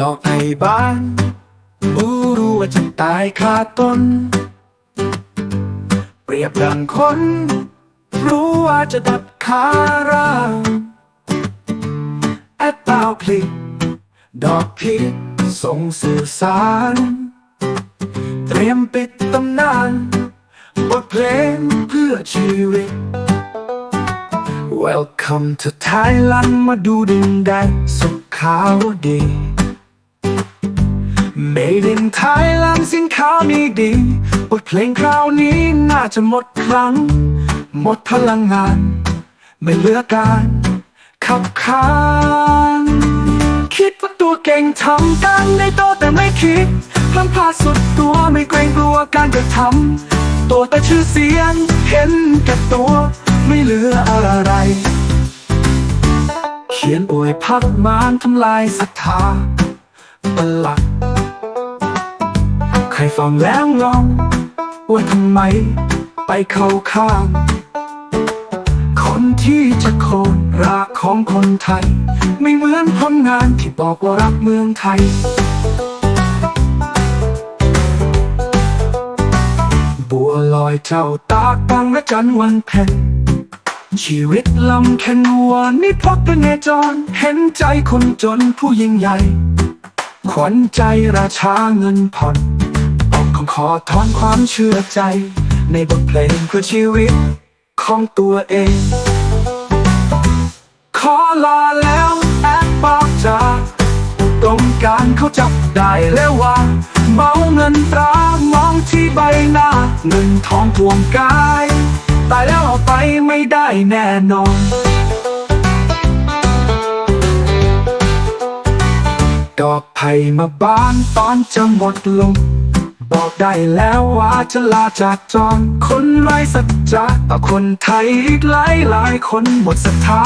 ดอกไผ่บานรู้รู้ว่าจะตายคาต้น เปรียบดังคน รู้ว่าจะดับคาร่างแอปเปิลพลิก ดอกพิษส่งสื่อสาร เตรียมปิดตำนานบทเพลงเพื่อชีวิต Welcome to Thailand มาดูดินแดนสุขาวดี Made in Thailand สินค้ามีดีบทเพลงคราวนี้น่าจะหมดครั้ง หมดพลังงาน ไม่เหลือการขับขานคิดว่าตัวเก่งทำกันได้โตแต่ไม่คิดพลังพาสุดตัวไม่เกรงกลัวการกระทำตัวแต่ชื่อเสียงเห็นแก่ตัวไม่เหลืออะไร เขียนอวยพักมานทำลายศรัทธาประหลัด ฟังแล้วงงว่าทำไมไปเข้าข้าง คนที่จะโคนรักของคนไทย ไม่เหมือนผลงานที่บอกว่ารักเมืองไทย บัวลอยเจ้าตากบางและจันวันเพ็ญชีวิตลำแค่นัวนี่พบเป็นเนจร เห็นใจคนจนผู้ยิ่งใหญ่ ขวัญใจราชาเงินผ่อน ต้องขอถอนความเชื่อใจ ในบทเพลงเพื่อชีวิตของตัวเอง ขอลาแล้วแอปปากจาตรงการเขาจับได้แล้วว่าเมาเงินตรามองที่ใบหน้า เงินทองทวงกาย ตายแล้วเอาไปไม่ได้แน่นอนดอกไผ่มาบานตอนจะหมดลม บอกได้แล้วว่าจะลาจากจอนคนไร้สัจจะต่อคนไทยอีกหลายหลายคนหมดศรัทธา